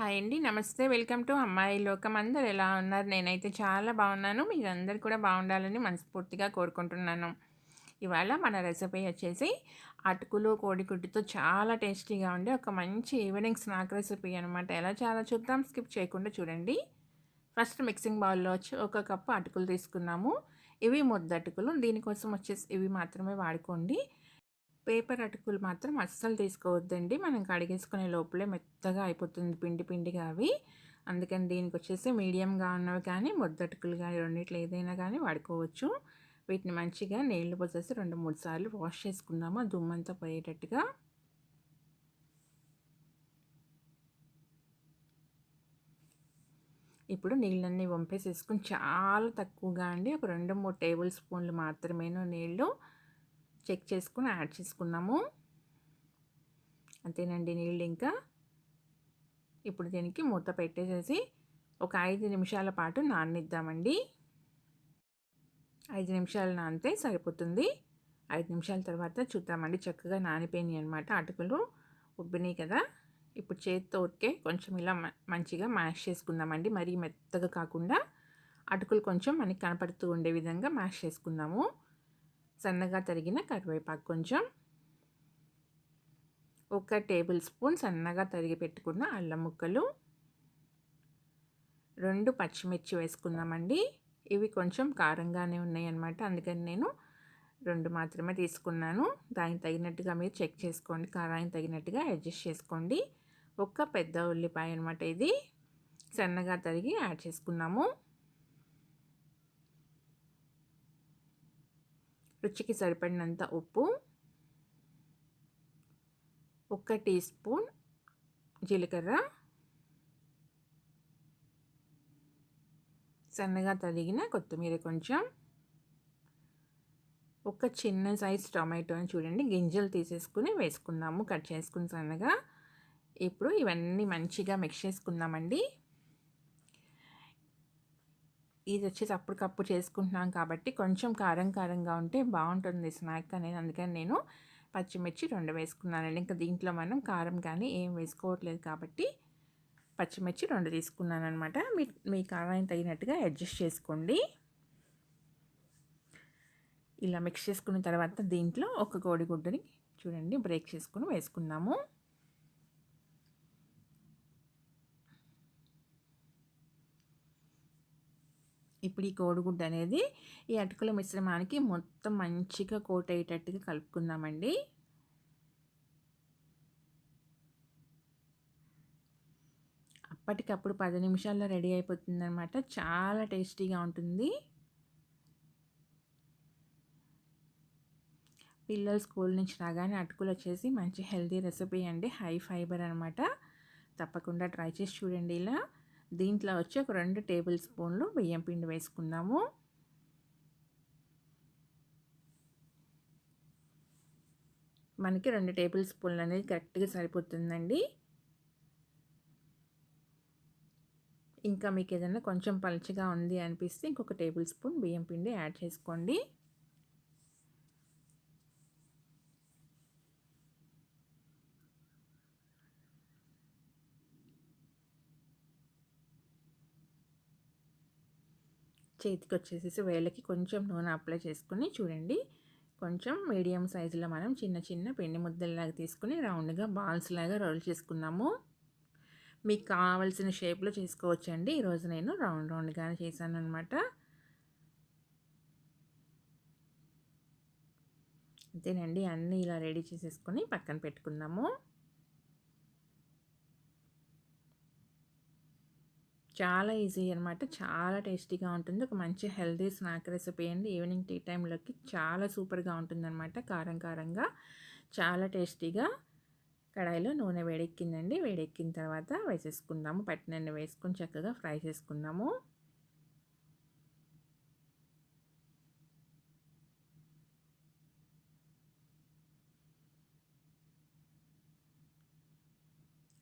Hi అండి. నమస్తే. Welcome to అమ్మాయి లోకం. అందరు ఎలా ఉన్నారు? నేనైతే చాలా బాగున్నాను. మీరందరూ కూడా బాగుండాలని మనస్ఫూర్తిగా కోరుకుంటున్నాను. ఇవాళ మన రెసిపీ వచ్చేసి అటుకులు కోడిగుడ్డుతో చాలా టేస్టీగా ఉండే ఒక మంచి ఈవినింగ్ స్నాక్ రెసిపీ అనమాట ఎలా చాలా చూద్దాం. స్కిప్ చేయకుండా చూడండి. ఫస్ట్ మిక్సింగ్ బౌల్లో వచ్చి ఒక కప్పు అటుకులు తీసుకున్నాము. ఇవి ముద్ద అటుకులు దీనికోసం వచ్చేసి ఇవి మాత్రమే వాడుకోండి. పేపర్ అటుకులు మాత్రం అస్సలు తీసుకోవద్దండి. మనం కడిగేసుకునే లోపలే మెత్తగా అయిపోతుంది పిండి పిండిగా అవి. అందుకని దీనికి వచ్చేసి మీడియంగా ఉన్నవి కానీ ముద్దటుకులు కానీ రెండిట్లు ఏదైనా కానీ వాడుకోవచ్చు. వీటిని మంచిగా నీళ్ళు పోసేసి రెండు మూడు సార్లు వాష్ చేసుకుందాము. దుమ్మంతా పోయేటట్టుగా. ఇప్పుడు నీళ్ళన్నీ వంపేసేసుకుని చాలా తక్కువగా అండి. ఒక రెండు మూడు టేబుల్ స్పూన్లు మాత్రమేనో నీళ్ళు. చెక్ చేసుకుని యాడ్ చేసుకున్నాము. అంతేనండి నీళ్ళు ఇంకా. ఇప్పుడు దీనికి మూత పెట్టేసేసి ఒక ఐదు నిమిషాల పాటు నాననిద్దామండి ఐదు నిమిషాలు నానితే సరిపోతుంది. ఐదు నిమిషాల తర్వాత చూద్దామండి. చక్కగా నానిపోయినాయి అనమాట అటుకులు. ఉబ్బినాయి కదా. ఇప్పుడు చేతితో ఉరికే కొంచెం ఇలా మంచిగా మ్యాష్ చేసుకుందామండి. మరీ మెత్తగా కాకుండా అటుకులు కొంచెం మనకి కనపడుతూ ఉండే విధంగా మ్యాష్ చేసుకుందాము. సన్నగా తరిగిన కరివేపాకు కొంచెం. ఒక టేబుల్ స్పూన్ సన్నగా తరిగి పెట్టుకున్న అల్లం ముక్కలు. రెండు పచ్చిమిర్చి వేసుకున్నామండి ఇవి కొంచెం కారంగానే ఉన్నాయన్నమాట. అందుకని నేను రెండు మాత్రమే తీసుకున్నాను. దానికి తగినట్టుగా మీరు చెక్ చేసుకోండి. కారానికి తగినట్టుగా అడ్జస్ట్ చేసుకోండి. ఒక పెద్ద ఉల్లిపాయ అనమాట ఇది. సన్నగా తరిగి యాడ్ చేసుకున్నాము. రుచికి సరిపడినంత ఉప్పు ఒక టీ స్పూన్ జీలకర్ర సన్నగా తరిగిన కొత్తిమీర కొంచెం ఒక చిన్న సైజ్ టొమాటోని చూడండి గింజలు తీసేసుకుని వేసుకుందాము కట్ చేసుకుని సన్నగా. ఇప్పుడు ఇవన్నీ మంచిగా మిక్స్ చేసుకుందామండి. ఇది వచ్చేసి అప్పటికప్పుడు చేసుకుంటున్నాం కాబట్టి కొంచెం కారం కారంగా ఉంటే బాగుంటుంది స్నాక్ అనేది. అందుకని నేను పచ్చిమిర్చి రెండు వేసుకున్నానండి. ఇంకా దీంట్లో మనం కారం కానీ ఏం వేసుకోవట్లేదు కాబట్టి పచ్చిమిర్చి రెండు తీసుకున్నాను అనమాట మీ మీ కారానికి తగినట్టుగా అడ్జస్ట్ చేసుకోండి. ఇలా మిక్స్ చేసుకున్న తర్వాత దీంట్లో ఒక కోడిగుడ్డుని చూడండి బ్రేక్ చేసుకుని వేసుకుందాము. ఇప్పుడు ఈ కోడిగుడ్డు అనేది ఈ అటుకుల మిశ్రమానికి మొత్తం మంచిగా కోట్ అయ్యేటట్టుగా కలుపుకుందామండి. అప్పటికప్పుడు పది నిమిషాల్లో రెడీ అయిపోతుంది అనమాట చాలా టేస్టీగా ఉంటుంది. పిల్లలు స్కూల్ నుంచి రాగానే అటుకులు వచ్చేసి మంచి హెల్తీ రెసిపీ అండి. హై ఫైబర్ అనమాట తప్పకుండా ట్రై చేసి చూడండి ఇలా. దీంట్లో వచ్చి ఒక రెండు టేబుల్ స్పూన్లు బియ్యం పిండి వేసుకుందాము. మనకి రెండు టేబుల్ స్పూన్లు అనేది కరెక్ట్గా సరిపోతుందండి. ఇంకా మీకు ఏదైనా కొంచెం పలుచగా ఉంది అనిపిస్తే ఇంకొక టేబుల్ స్పూన్ బియ్యం పిండి యాడ్ చేసుకోండి. చేతికి వచ్చేసేసి వేళ్ళకి కొంచెం నూనె అప్లై చేసుకుని చూడండి. కొంచెం మీడియం సైజులో మనం చిన్న చిన్న పిండి ముద్దలాగా తీసుకుని రౌండ్గా బాల్స్ లాగా రోల్ చేసుకున్నాము మీకు కావాల్సిన షేప్లో చేసుకోవచ్చండి. ఈరోజు నేను రౌండ్ రౌండ్గానే చేశాను అనమాట అంతేనండి. అన్నీ ఇలా రెడీ చేసేసుకొని పక్కన పెట్టుకున్నాము చాలా ఈజీ అనమాట చాలా టేస్టీగా ఉంటుంది. ఒక మంచి హెల్దీ స్నాక్ రెసిపీ అండి. ఈవినింగ్ టీ టైంలోకి చాలా సూపర్గా ఉంటుందన్నమాట. కారం కారంగా చాలా టేస్టీగా కడాయిలో నూనె వేడెక్కిందండి. వేడెక్కిన తర్వాత వేసేసుకుందాము. పట్టినన్ను వేసుకొని చక్కగా ఫ్రై చేసుకుందాము.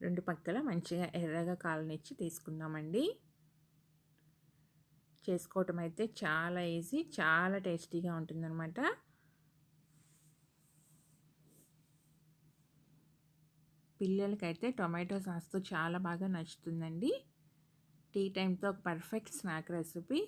రెండు పక్కల మంచిగా ఎర్రగా కాలనిచ్చి తీసుకుందామండి. చేసుకోవటం అయితే చాలా ఈజీ చాలా టేస్టీగా ఉంటుందన్నమాట. పిల్లలకైతే టొమాటో సాస్తో చాలా బాగా నచ్చుతుందండి. టీ టైంతో ఒక పర్ఫెక్ట్ స్నాక్ రెసిపీ.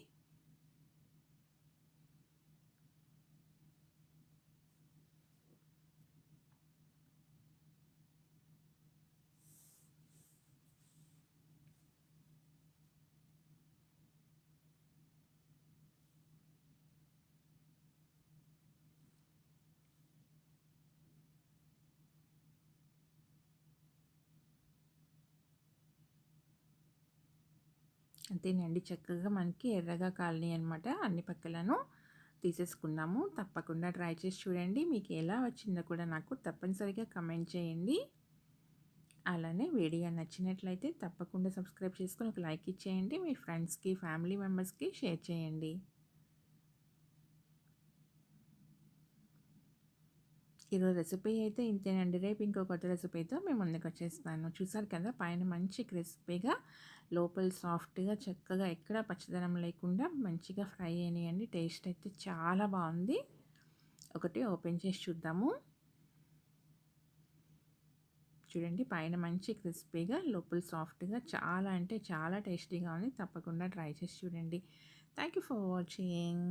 అంతేనండి. చక్కగా మనకి ఎర్రగా కాలనీ అనమాట అన్ని పక్కలను తీసేసుకున్నాము తప్పకుండా ట్రై చేసి చూడండి. మీకు ఎలా వచ్చిందో కూడా నాకు తప్పనిసరిగా కమెంట్ చేయండి. అలానే వీడియో నచ్చినట్లయితే తప్పకుండా సబ్స్క్రైబ్ చేసుకొని ఒక లైక్ ఇచ్చేయండి. మీ ఫ్రెండ్స్కి ఫ్యామిలీ మెంబర్స్కి షేర్ చేయండి. ఈరోజు రెసిపీ అయితే ఇంతేనండి. రేపు ఇంకో కొత్త రెసిపీతో మేము ముందుకు వచ్చేస్తాను చూసారు కదా పైన మంచి క్రిస్పీగా లోపల సాఫ్ట్గా చక్కగా ఎక్కడ పచ్చదనం లేకుండా మంచిగా ఫ్రై అయినాయండి. టేస్ట్ అయితే చాలా బాగుంది. ఒకటి ఓపెన్ చేసి చూద్దాము. చూడండి పైన మంచి క్రిస్పీగా లోపల సాఫ్ట్గా చాలా అంటే చాలా టేస్టీగా ఉంది. తప్పకుండా ట్రై చేసి చూడండి. Thank you for watching.